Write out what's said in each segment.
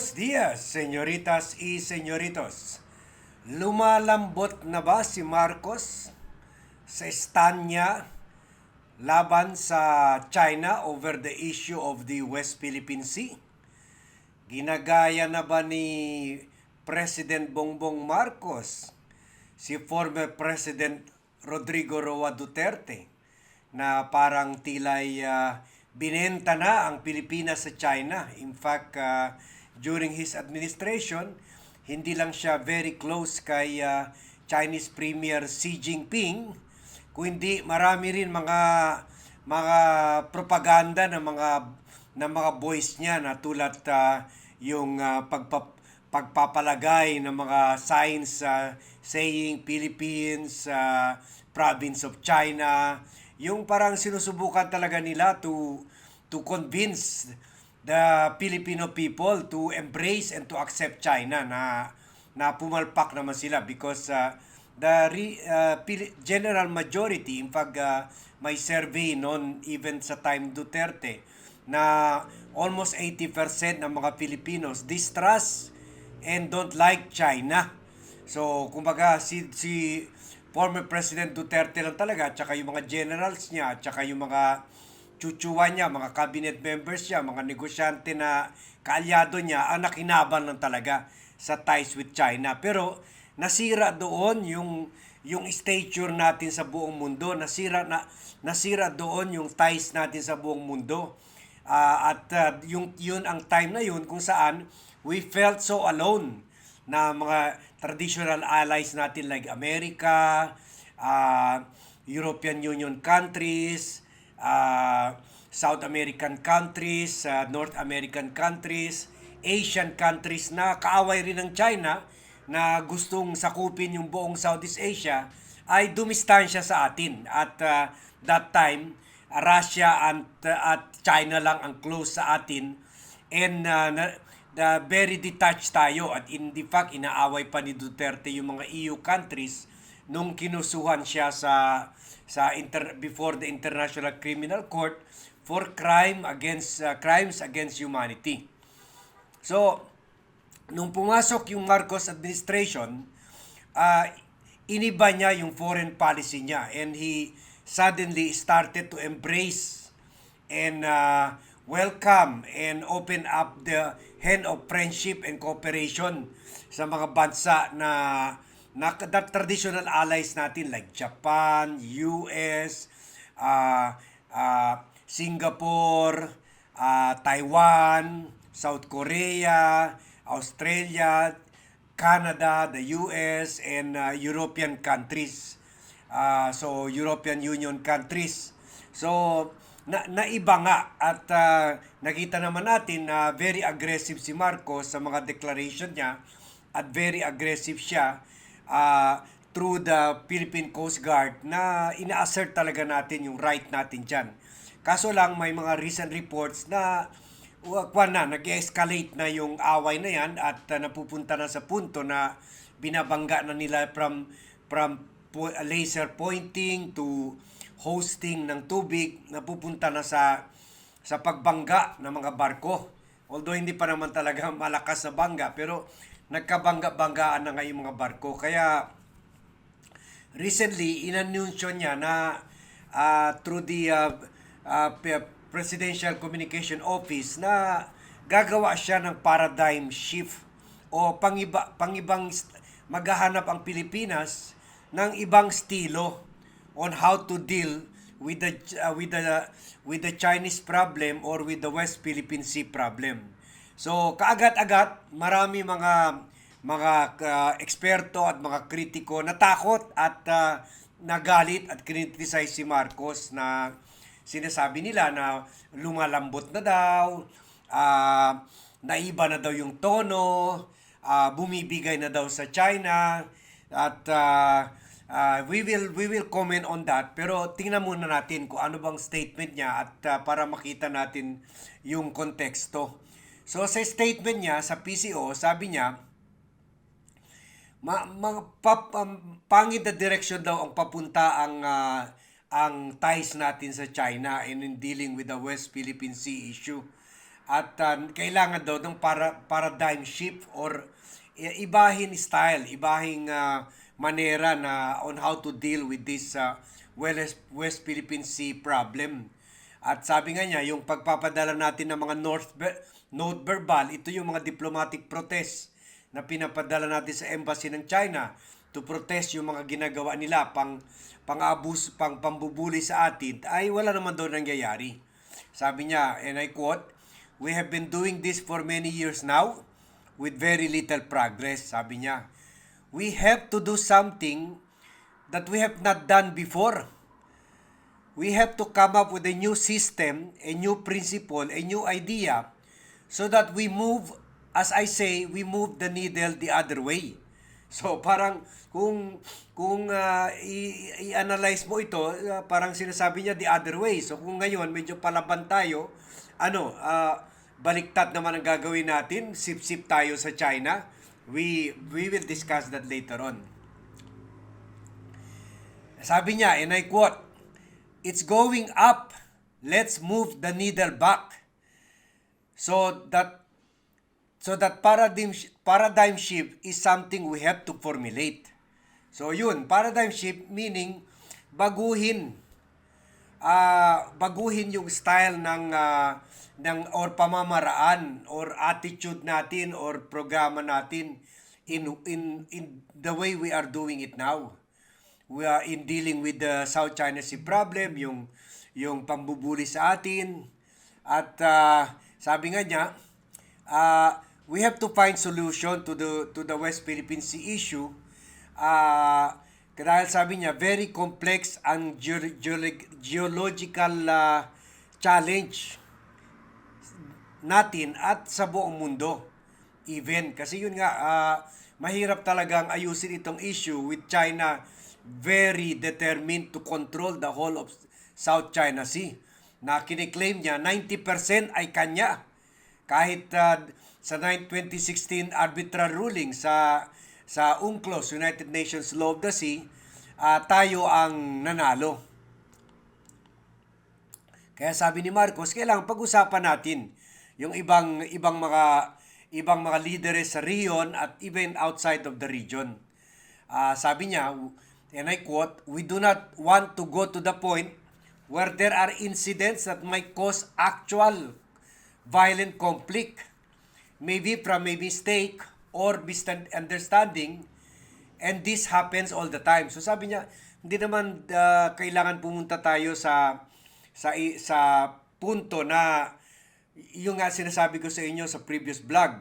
Buenos días, señoritas y señoritos. Lumalambot na ba si Marcos sa stand niya laban sa China over the issue of the West Philippine Sea? Ginagaya na ba ni President Bongbong Marcos si former President Rodrigo Roa Duterte na parang tilay ah, binenta na ang Pilipinas sa China. In fact, ah, during his administration, hindi lang siya very close kay ah, Chinese Premier Xi Jinping, kundi marami rin mga mga propaganda ng mga ng mga boys niya na tulad ah, yung ah, pagpa, pagpapalagay ng mga signs sa saying Philippines, ah, province of China, yung parang sinusubukan talaga nila to to convince the Filipino people to embrace and to accept China na na pumalpak naman sila because uh, the re, uh, general majority in fact uh, may survey noon even sa time Duterte na almost 80% ng mga Filipinos distrust and don't like China. So, kumbaga, si, si former President Duterte lang talaga, tsaka yung mga generals niya, tsaka yung mga chuchuwa niya, mga cabinet members niya, mga negosyante na kaalyado niya, ang nakinaban lang talaga sa ties with China. Pero nasira doon yung yung stature natin sa buong mundo, nasira na nasira doon yung ties natin sa buong mundo. Ah, at ah, yung yun ang time na yun kung saan we felt so alone na mga traditional allies natin like America, uh, European Union countries, uh, South American countries, uh, North American countries, Asian countries na kaaway rin ng China na gustong sakupin yung buong Southeast Asia ay dumistansya sa atin. At uh, that time, Russia and, uh, at China lang ang close sa atin and uh, na, na very detached tayo at in the fact inaaway pa ni Duterte yung mga EU countries nung kinusuhan siya sa sa inter, before the International Criminal Court for crime against uh, crimes against humanity. So, nung pumasok yung Marcos administration, uh, iniba niya yung foreign policy niya and he suddenly started to embrace and uh, welcome and open up the hand of friendship and cooperation sa mga bansa na na na traditional allies natin like Japan, US, uh, uh, Singapore, uh, Taiwan, South Korea, Australia, Canada, the US, and uh, European countries. Uh, so, European Union countries. So, na, naiba nga at uh, nakita naman natin na very aggressive si Marcos sa mga declaration niya at very aggressive siya uh, through the Philippine Coast Guard na ina-assert talaga natin yung right natin dyan. Kaso lang may mga recent reports na kwa na, nag-escalate na yung away na yan at uh, napupunta na sa punto na binabangga na nila from from po- laser pointing to hosting ng tubig napupunta na sa sa pagbangga ng mga barko. Although hindi pa naman talaga malakas na bangga pero nagkabangga-banggaan na nga yung mga barko. Kaya recently inanunsyo niya na uh, through the uh, uh, Presidential Communication Office na gagawa siya ng paradigm shift o pangiba pangibang maghahanap ang Pilipinas ng ibang estilo on how to deal with the uh, with the with the Chinese problem or with the West Philippine Sea problem. So kaagad-agad marami mga mga uh, eksperto at mga kritiko natakot at uh, nagalit at criticize si Marcos na sinasabi nila na lumalambot na daw, uh, naiba na daw yung tono, uh, bumibigay na daw sa China at uh, uh, we will we will comment on that pero tingnan muna natin kung ano bang statement niya at uh, para makita natin yung konteksto. So sa statement niya sa PCO, sabi niya ma, ma pap, um, pangit na direction daw ang papunta ang ah, ang ties natin sa China and in dealing with the West Philippine Sea issue. at uh, kailangan daw ng para, paradigm shift or i- ibahin style, ibahing uh, manera na on how to deal with this uh, West, West Philippine Sea problem. At sabi nga niya, yung pagpapadala natin ng mga North note verbal, ito yung mga diplomatic protest na pinapadala natin sa embassy ng China to protest yung mga ginagawa nila pang pang-abus, pang pambubuli sa atin ay wala naman daw nangyayari. Sabi niya, and I quote, We have been doing this for many years now with very little progress, sabi niya. We have to do something that we have not done before. We have to come up with a new system, a new principle, a new idea so that we move, as I say, we move the needle the other way. So parang kung kung ah, i- i-analyze mo ito, ah, parang sinasabi niya the other way. So kung ngayon medyo palaban tayo, ano, ah, baliktad naman ang gagawin natin, sip-sip tayo sa China. We we will discuss that later on. Sabi niya, and I quote, It's going up. Let's move the needle back. So that so that paradigm paradigm shift is something we have to formulate. So yun, paradigm shift meaning baguhin ah baguhin yung style ng ah, ng or pamamaraan or attitude natin or programa natin in in in the way we are doing it now we are in dealing with the South China Sea problem, yung yung pambubuli sa atin. At ah, sabi nga niya, ah, we have to find solution to the to the West Philippine Sea issue. Ah, dahil sabi niya, very complex ang geo- geo- geological ah, challenge natin at sa buong mundo. Even kasi yun nga ah, mahirap talagang ayusin itong issue with China very determined to control the whole of South China Sea. Na kiniklaim niya 90% ay kanya. Kahit ah, sa 9 2016 arbitral ruling sa sa UNCLOS, United Nations Law of the Sea, ah, tayo ang nanalo. Kaya sabi ni Marcos, kailangan pag-usapan natin yung ibang ibang mga ibang mga leaders sa region at even outside of the region. Ah, sabi niya, and I quote, "We do not want to go to the point where there are incidents that might cause actual violent conflict, maybe from a mistake or misunderstanding, and this happens all the time." So sabi niya, hindi naman ah, kailangan pumunta tayo sa sa sa punto na yung nga sinasabi ko sa inyo sa previous vlog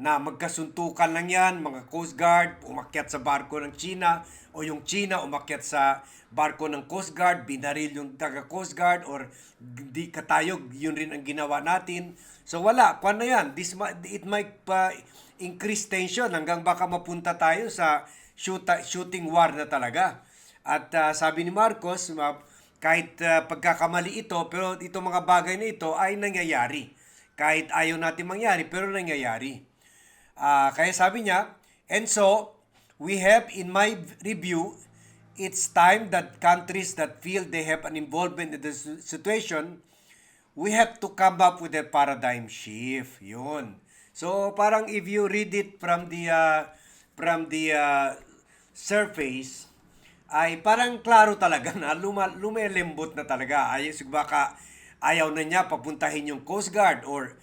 na magkasuntukan lang yan, mga Coast Guard, umakyat sa barko ng China, o yung China umakyat sa barko ng Coast Guard, binaril yung taga Coast Guard, or di katayog, yun rin ang ginawa natin. So wala, kwan na yan. This, it might pa increase tension hanggang baka mapunta tayo sa shoot, shooting war na talaga. At ah, sabi ni Marcos, ma- kahit ah, pagkakamali ito, pero itong mga bagay na ito ay nangyayari. Kahit ayaw natin mangyari, pero nangyayari. Ah, kaya sabi niya, and so, we have, in my review, it's time that countries that feel they have an involvement in the si- situation, we have to come up with a paradigm shift. Yun. So, parang if you read it from the, ah, from the ah, surface, ay parang klaro talaga na luma, lumelembot na talaga. Ay, baka ayaw na niya papuntahin yung Coast Guard or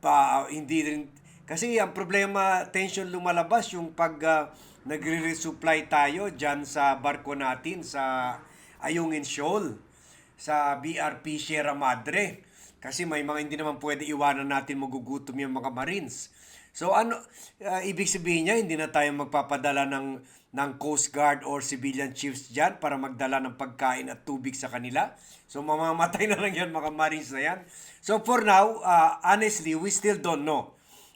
pa, hindi rin. Kasi ang problema, tension lumalabas yung pag ah, nagre-resupply tayo dyan sa barko natin sa Ayungin Shoal, sa BRP Sierra Madre. Kasi may mga hindi naman pwede iwanan natin magugutom yung mga Marines. So ano, ah, ibig sabihin niya, hindi na tayo magpapadala ng, ng Coast Guard or civilian chiefs dyan para magdala ng pagkain at tubig sa kanila. So mamamatay na lang yan mga Marines na yan. So for now, ah, honestly, we still don't know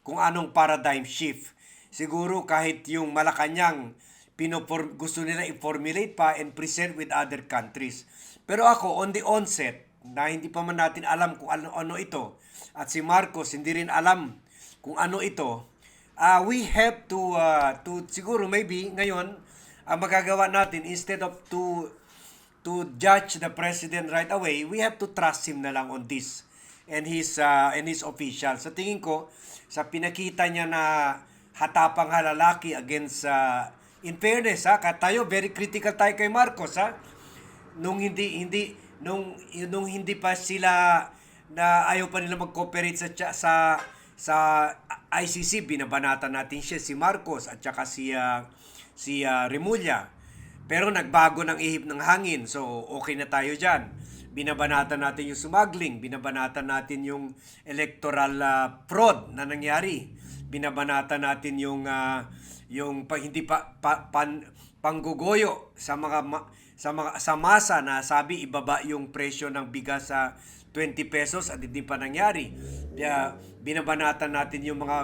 kung anong paradigm shift. Siguro kahit yung Malacanang, pinoform, gusto nila i-formulate pa and present with other countries. Pero ako, on the onset, na hindi pa man natin alam kung ano, ano ito, at si Marcos hindi rin alam kung ano ito, uh, we have to, uh, to siguro maybe ngayon, ang magagawa natin, instead of to to judge the president right away, we have to trust him na lang on this. And his uh, and his officials. Sa tingin ko, sa pinakita niya na hatapang halalaki against uh, in fairness ha, tayo very critical tayo kay Marcos ha. Nung hindi hindi nung nung hindi pa sila na ayaw pa nila mag-cooperate sa sa sa ICC binabanatan natin siya si Marcos at saka si uh, si uh, Remulla. Pero nagbago ng ihip ng hangin. So okay na tayo diyan binabanatan natin yung smuggling, binabanatan natin yung electoral ah, fraud na nangyari. Binabanatan natin yung ah, yung pa, hindi pa, pa- pan, panggugoyo sa mga ma- sa mga sa masa na sabi ibaba yung presyo ng bigas sa 20 pesos at hindi pa nangyari. Kaya binabanatan natin yung mga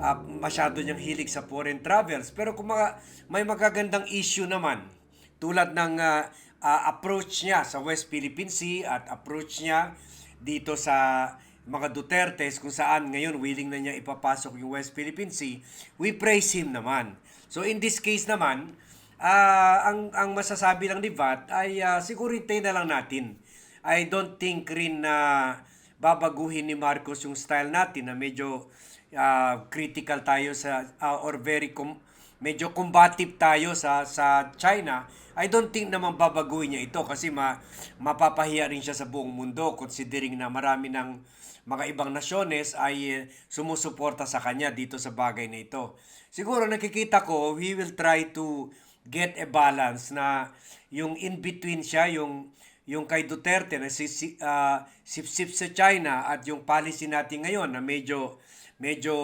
ah, masyado niyang hilig sa foreign travels. Pero kung mga, may magagandang issue naman, tulad ng ah, ah, approach niya sa West Philippine Sea at approach niya dito sa mga Dutertes kung saan ngayon willing na niya ipapasok yung West Philippine Sea, we praise him naman. So in this case naman, ah, ang ang masasabi lang ni VAT ay ah, siguro na lang natin. I don't think rin na babaguhin ni Marcos yung style natin na medyo ah, critical tayo sa ah, or very com- medyo combative tayo sa sa China. I don't think naman babaguhin niya ito kasi ma, mapapahiya rin siya sa buong mundo considering na marami ng mga ibang nasyones ay eh, sumusuporta sa kanya dito sa bagay na ito. Siguro nakikita ko, we will try to get a balance na yung in between siya, yung yung kay Duterte na si, si ah, sip-sip sa China at yung policy natin ngayon na medyo medyo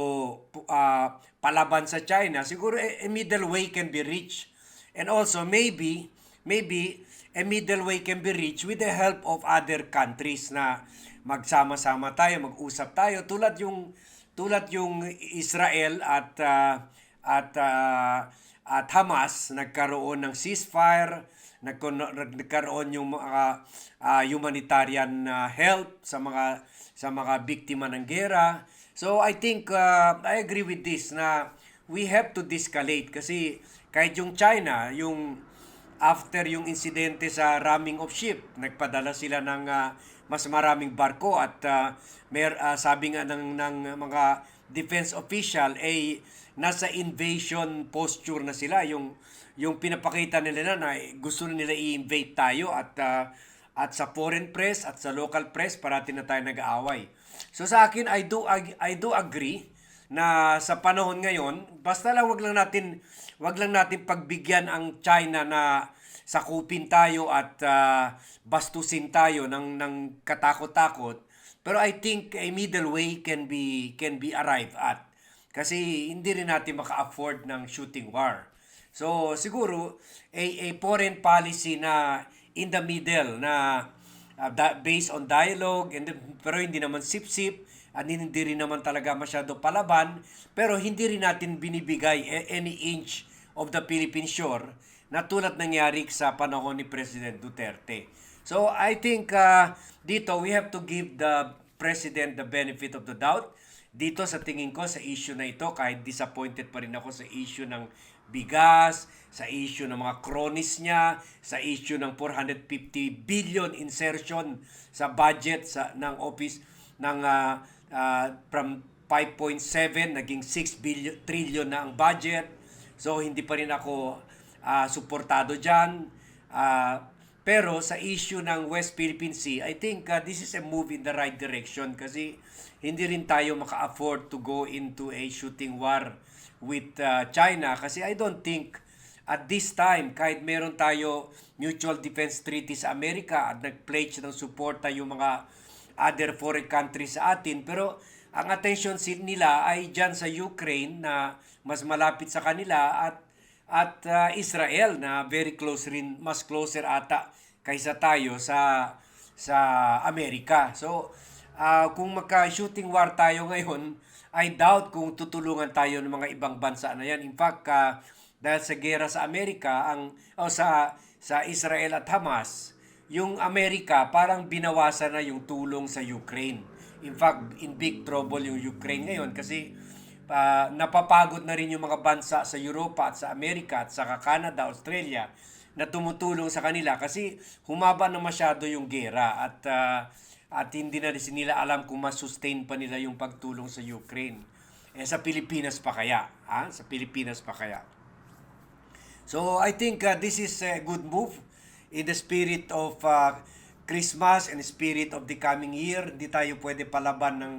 ah, palaban sa China, siguro a, a middle way can be reached. And also maybe maybe a middle way can be reached with the help of other countries na magsama-sama tayo, mag-usap tayo tulad yung tulad yung Israel at ah, at ah, at Hamas nagkaroon ng ceasefire, nagkaroon yung mga ah, humanitarian ah, help sa mga sa mga biktima ng gera. So I think uh, I agree with this na we have to de-escalate kasi kahit yung China, yung after yung insidente sa ramming of ship, nagpadala sila ng ah, mas maraming barko at ah, mer ah, sabi nga ng ng mga defense official ay nasa invasion posture na sila yung yung pinapakita nila na, na gusto nila i-invade tayo at ah, at sa foreign press at sa local press parati na tayo nag-aaway. So sa akin I do I do agree na sa panahon ngayon basta lang wag lang natin wag lang natin pagbigyan ang China na sakupin tayo at ah, bastusin tayo ng ng katakot-takot. Pero I think a middle way can be can be arrived at. Kasi hindi rin natin maka-afford ng shooting war. So siguro a, a foreign policy na in the middle na uh, da- based on dialogue and pero hindi naman sip-sip at hindi rin naman talaga masyado palaban pero hindi rin natin binibigay any inch of the Philippine shore na tulad nangyari sa panahon ni President Duterte. So I think uh, dito we have to give the President the benefit of the doubt dito sa tingin ko sa issue na ito kahit disappointed pa rin ako sa issue ng bigas, sa issue ng mga cronies niya, sa issue ng 450 billion insertion sa budget sa ng office ng ah, ah, from 5.7 naging 6 billion trillion na ang budget. So hindi pa rin ako ah, suportado diyan. Ah, pero sa issue ng West Philippine Sea, I think uh, this is a move in the right direction kasi hindi rin tayo maka-afford to go into a shooting war with uh, China kasi I don't think at this time kahit meron tayo mutual defense treaty sa Amerika at nag-pledge ng suporta yung mga other foreign countries sa atin pero ang attention nila ay dyan sa Ukraine na mas malapit sa kanila at at uh, Israel na very close rin mas closer ata kaysa tayo sa sa Amerika. So uh, kung magka-shooting war tayo ngayon, I doubt kung tutulungan tayo ng mga ibang bansa na yan. In fact, uh, dahil sa gera sa Amerika ang o sa sa Israel at Hamas, yung Amerika parang binawasan na yung tulong sa Ukraine. In fact, in big trouble yung Ukraine ngayon kasi uh, napapagod na rin yung mga bansa sa Europa at sa Amerika at sa Canada, Australia na tumutulong sa kanila kasi humaba na masyado yung gera at uh, at hindi na nila alam kung masustain pa nila yung pagtulong sa Ukraine. Eh, sa Pilipinas pa kaya? Ha? Sa Pilipinas pa kaya? So I think uh, this is a good move in the spirit of uh, Christmas and spirit of the coming year. Hindi tayo pwede palaban ng,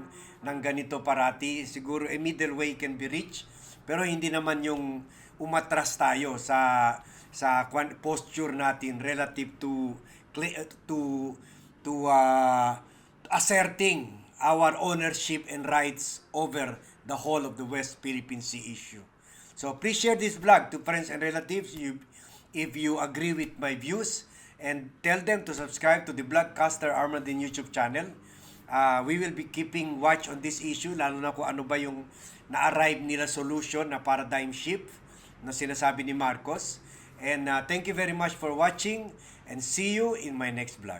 ng ganito parati. Siguro a middle way can be reached. Pero hindi naman yung umatras tayo sa sa posture natin relative to to to uh, asserting our ownership and rights over the whole of the West Philippine Sea issue. So please share this vlog to friends and relatives you, if you agree with my views and tell them to subscribe to the Vlogcaster Armadin YouTube channel. Uh, we will be keeping watch on this issue lalo na kung ano ba yung na-arrive nila solution na paradigm shift na sinasabi ni Marcos. And uh, thank you very much for watching and see you in my next vlog.